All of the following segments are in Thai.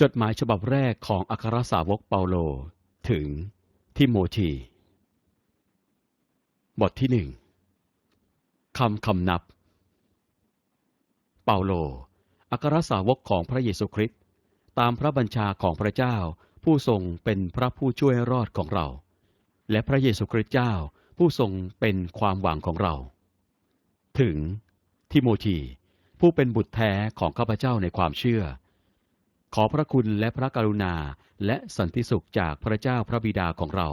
จดหมายฉบับแรกของอัครสาวกเปาโล ถึงทิโมธี บทที่หนึ่งคำคำนับ เปาโล อัครสาวกของพระเยซูคริสต์ตามพระบัญชาของพระเจ้าผู้ทรงเป็นพระผู้ช่วยรอดของเรา และพระเยซูคริสต์เจ้าผู้ทรงเป็นความหวังของเรา ถึงทิโมธีผู้เป็นบุตรแท้ของข้าพเจ้าในความเชื่อ ขอพระคุณและพระกรุณา และสันติสุขจากพระเจ้าพระบิดาของเรา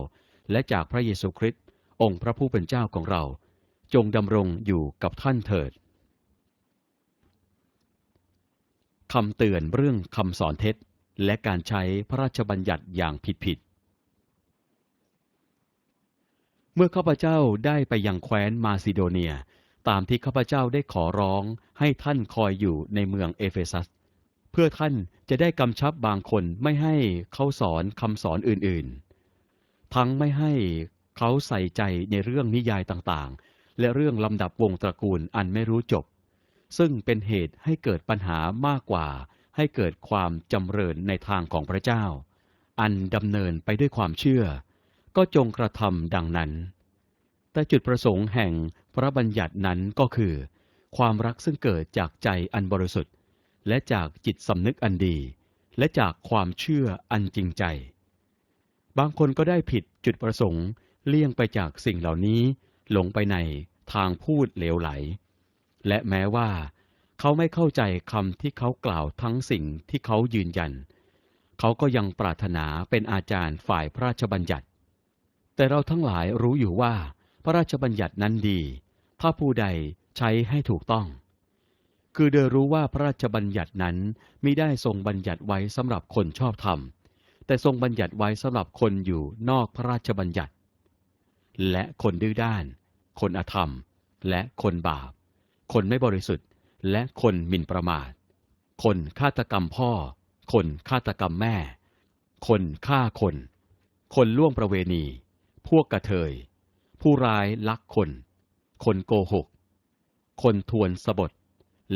และจากพระเยซูคริสต์องค์พระผู้เป็นเจ้าของเรา จงดำรงอยู่กับท่านเถิดคำเตือนเรื่องคำสอนเท็จ และการใช้พระราชบัญญัติอย่างผิดๆเมื่อข้าพเจ้าได้ไปยังแคว้นมาซิโดเนีย ตามที่ข้าพเจ้าได้ขอร้องให้ท่านคอยอยู่ในเมืองเอเฟซัส เพื่อท่านจะได้กำชับบางคนไม่ให้เขาสอนคำสอนอื่นๆ ทั้งไม่ให้เขาใส่ใจในเรื่องนิยายต่างๆ และเรื่องลำดับวงตระกูลอันไม่รู้จบ ซึ่งเป็นเหตุให้เกิดปัญหามากกว่า ให้เกิดความจำเริญในทางของพระเจ้า อันดำเนินไปด้วยความเชื่อ ก็จงกระทำดังนั้น แต่จุดประสงค์แห่งพระบัญญัตินั้นก็คือ ความรักซึ่งเกิดจากใจอันบริสุทธิ์ และจากจิตสำนึกอันดี และจากความเชื่ออันจริงใจ บางคนก็ได้ผิดจุดประสงค์เลี่ยงไปจากสิ่งเหล่านี้ หลงไปในทางพูดเหลวไหล และแม้ว่า เขาไม่เข้าใจคำที่เขากล่าวทั้งสิ่งที่เขายืนยัน เขาก็ยังปรารถนาเป็นอาจารย์ฝ่ายพระราชบัญญัติ แต่เราทั้งหลายรู้อยู่ว่า พระราชบัญญัตินั้นดี ถ้าผู้ใดใช้ให้ถูกต้อง คือเดอรู้ว่าพระราชบัญญัตินั้นมิได้ทรงบัญญัติไว้สำหรับคนชอบธรรม แต่ทรงบัญญัติไว้สำหรับคนอยู่นอกพระราชบัญญัติ และคนดื้อด้าน คนอธรรม และคนบาป คนไม่บริสุทธิ์ และคนหมิ่นประมาท คนฆาตกรรมพ่อ คนฆาตกรรมแม่ คนฆ่าคน คนล่วงประเวณี พวกกระเทย ผู้ร้ายลักคน คนโกหก คนทวนสบท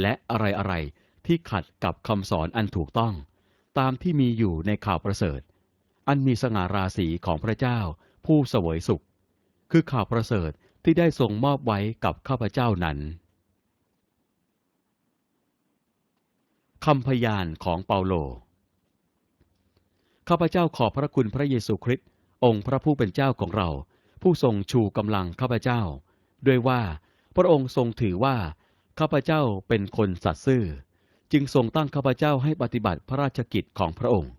และอะไรๆที่ขัดกับคำสอนอันถูกต้อง ตามที่มีอยู่ในข่าวประเสริฐ อันมีสง่าราศีของพระเจ้าผู้เสวยสุข คือข่าวประเสริฐที่ได้ทรงมอบไว้กับข้าพเจ้านั้นคำพยานของเปาโล ข้าพเจ้าขอบพระคุณพระเยซูคริสต์องค์พระผู้เป็นเจ้าของเรา ผู้ทรงชูกำลังข้าพเจ้า ด้วยว่าพระองค์ทรงถือว่า ข้าพเจ้าเป็นคนสัตย์ซื่อ จึงทรงตั้งข้าพเจ้าให้ปฏิบัติพระราชกิจของพระองค์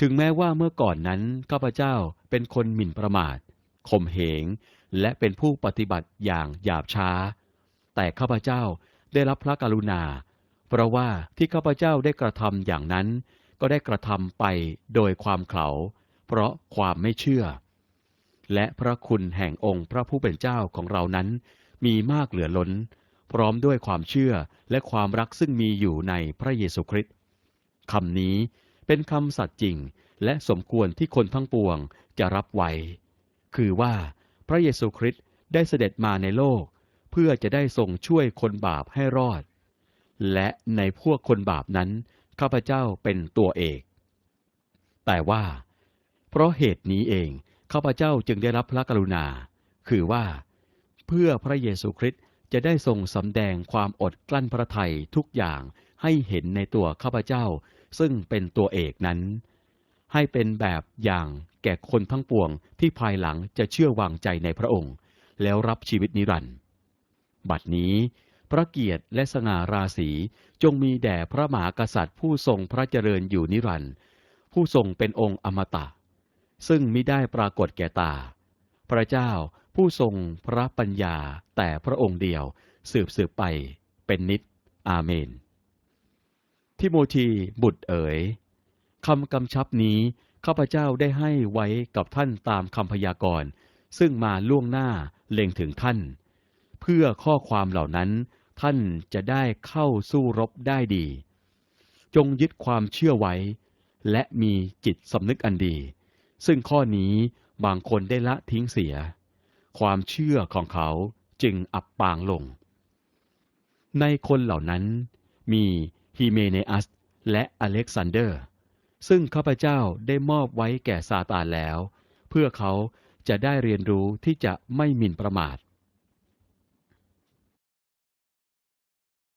ถึงแม้ว่าเมื่อก่อนนั้นข้าพเจ้าเป็นคนหมิ่นประมาทข่มเหง และเป็นผู้ปฏิบัติอย่างหยาบช้า แต่ข้าพเจ้าได้รับพระกรุณา เพราะว่าที่ข้าพเจ้าได้กระทำอย่างนั้น ก็ได้กระทำไปโดยความเขาเพราะความไม่เชื่อ และพระคุณแห่งองค์พระผู้เป็นเจ้าของเรานั้น มีมากเหลือล้น พร้อมด้วยความเชื่อและความรักซึ่งมีอยู่ในพระเยซูคริสต์คำนี้เป็นคำสัตย์จริงและสมควรที่คนทั้งปวงจะรับไว้ คือว่าพระเยซูคริสต์ได้เสด็จมาในโลก เพื่อจะได้ทรงช่วยคนบาปให้รอด และในพวกคนบาปนั้นข้าพเจ้าเป็นตัวเอก แต่ว่า เพราะเหตุนี้เองข้าพเจ้าจึงได้รับพระกรุณา คือว่า เพื่อพระเยซูคริสต์ จะได้ทรงสำแดงความอดกลั้นพระทัยทุกอย่างให้เห็นในตัวข้าพเจ้า ซึ่งเป็นตัวเอกนั้น ให้เป็นแบบอย่างแก่คนทั้งปวงที่ภายหลังจะเชื่อวางใจในพระองค์ แล้วรับชีวิตนิรันดร์บัดนี้พระเกียรติและสง่าราศีจงมีแด่พระมหากษัตริย์ผู้ทรงพระเจริญอยู่นิรันดร์ผู้ทรงเป็นองค์อมตะ ซึ่งมิได้ปรากฏแก่ตา พระเจ้า ผู้ทรงพระปัญญาแต่พระองค์เดียวสืบสืบไปเป็นนิจอาเมน ทิโมธีบุตรเอ๋ยคำกำชับนี้ข้าพเจ้าได้ให้ไว้กับท่านตามคำพยากรณ์ ซึ่งมาล่วงหน้าเล็งถึงท่าน เพื่อข้อความเหล่านั้นท่านจะได้เข้าสู้รบได้ดี จงยึดความเชื่อไว้ และมีจิตสำนึกอันดี ซึ่งข้อนี้บางคนได้ละทิ้งเสีย ความเชื่อของเขาจึงอับปางลง ในคนเหล่านั้นมีฮิเมเนอัสและอเล็กซานเดอร์ ซึ่งข้าพเจ้าได้มอบไว้แก่ซาตานแล้ว เพื่อเขาจะได้เรียนรู้ที่จะไม่หมิ่นประมาท